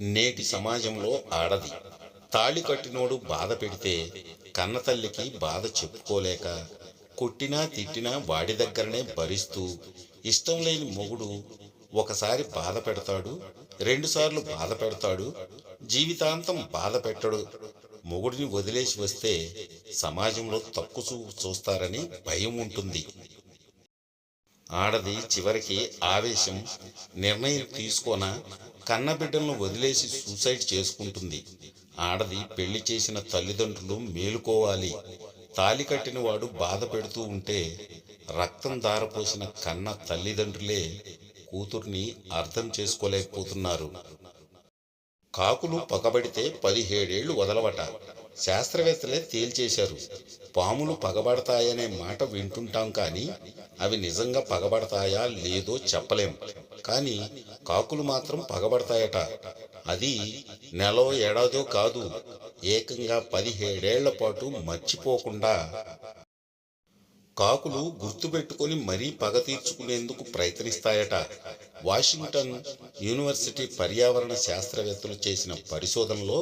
నేటి సమాజంలో ఆడది. తాళి కట్టినోడు బాధ పెడితే కన్నతల్లికి బాధ చెప్పుకోలేక కొట్టినా తిట్టినా వాడి దగ్గరనే భరిస్తూ ఇష్టం లేని మొగుడు ఒకసారి బాధ పెడతాడు రెండుసార్లు బాధ పెడతాడు జీవితాంతం బాధ పెట్టడు. మొగుడిని వదిలేసి వస్తే సమాజంలో తక్కువ చూ చూస్తారని భయం ఉంటుంది. ఆడది చివరికి ఆవేశం నిర్ణయం తీసుకోన కన్నబిడ్డలను వదిలేసి సూసైడ్ చేసుకుంటుంది. ఆడది పెళ్ళి చేసిన తల్లిదండ్రులు మేలుకోవాలి. తాలి కట్టిన వాడు బాధ పెడుతూ ఉంటే రక్తం దారపోసిన కన్న తల్లిదండ్రులే కూతుర్ని అర్థం చేసుకోలేకపోతున్నారు. కాకులు పగబడితే పదిహేడేళ్ళు వదలవట. శాస్త్రవేత్తలే తేల్చేశారు. పాములు పగబడతాయనే మాట వింటుంటాం కానీ అవి నిజంగా పగబడతాయా లేదో చెప్పలేం. కానీ కాకులు మాత్రం పగబడతాయట. అది నెలో ఏడాదో కాదు ఏకంగా పదిహేడేళ్ళ పాటు మర్చిపోకుండా. కాకులు గుర్తుపెట్టుకొని మరీ పగ తీర్చుకునేందుకు ప్రయత్నిస్తాయట. వాషింగ్టన్ యూనివర్సిటీ పర్యావరణ శాస్త్రవేత్తలు చేసిన పరిశోధనలో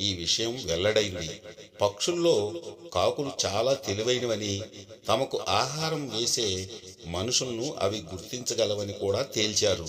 ఈ విషయం వెల్లడైంది. పక్షుల్లో కాకులు చాలా తెలివైనవని తమకు ఆహారం వేసే మనుషులను అవి గుర్తించగలవని కూడా తేల్చారు.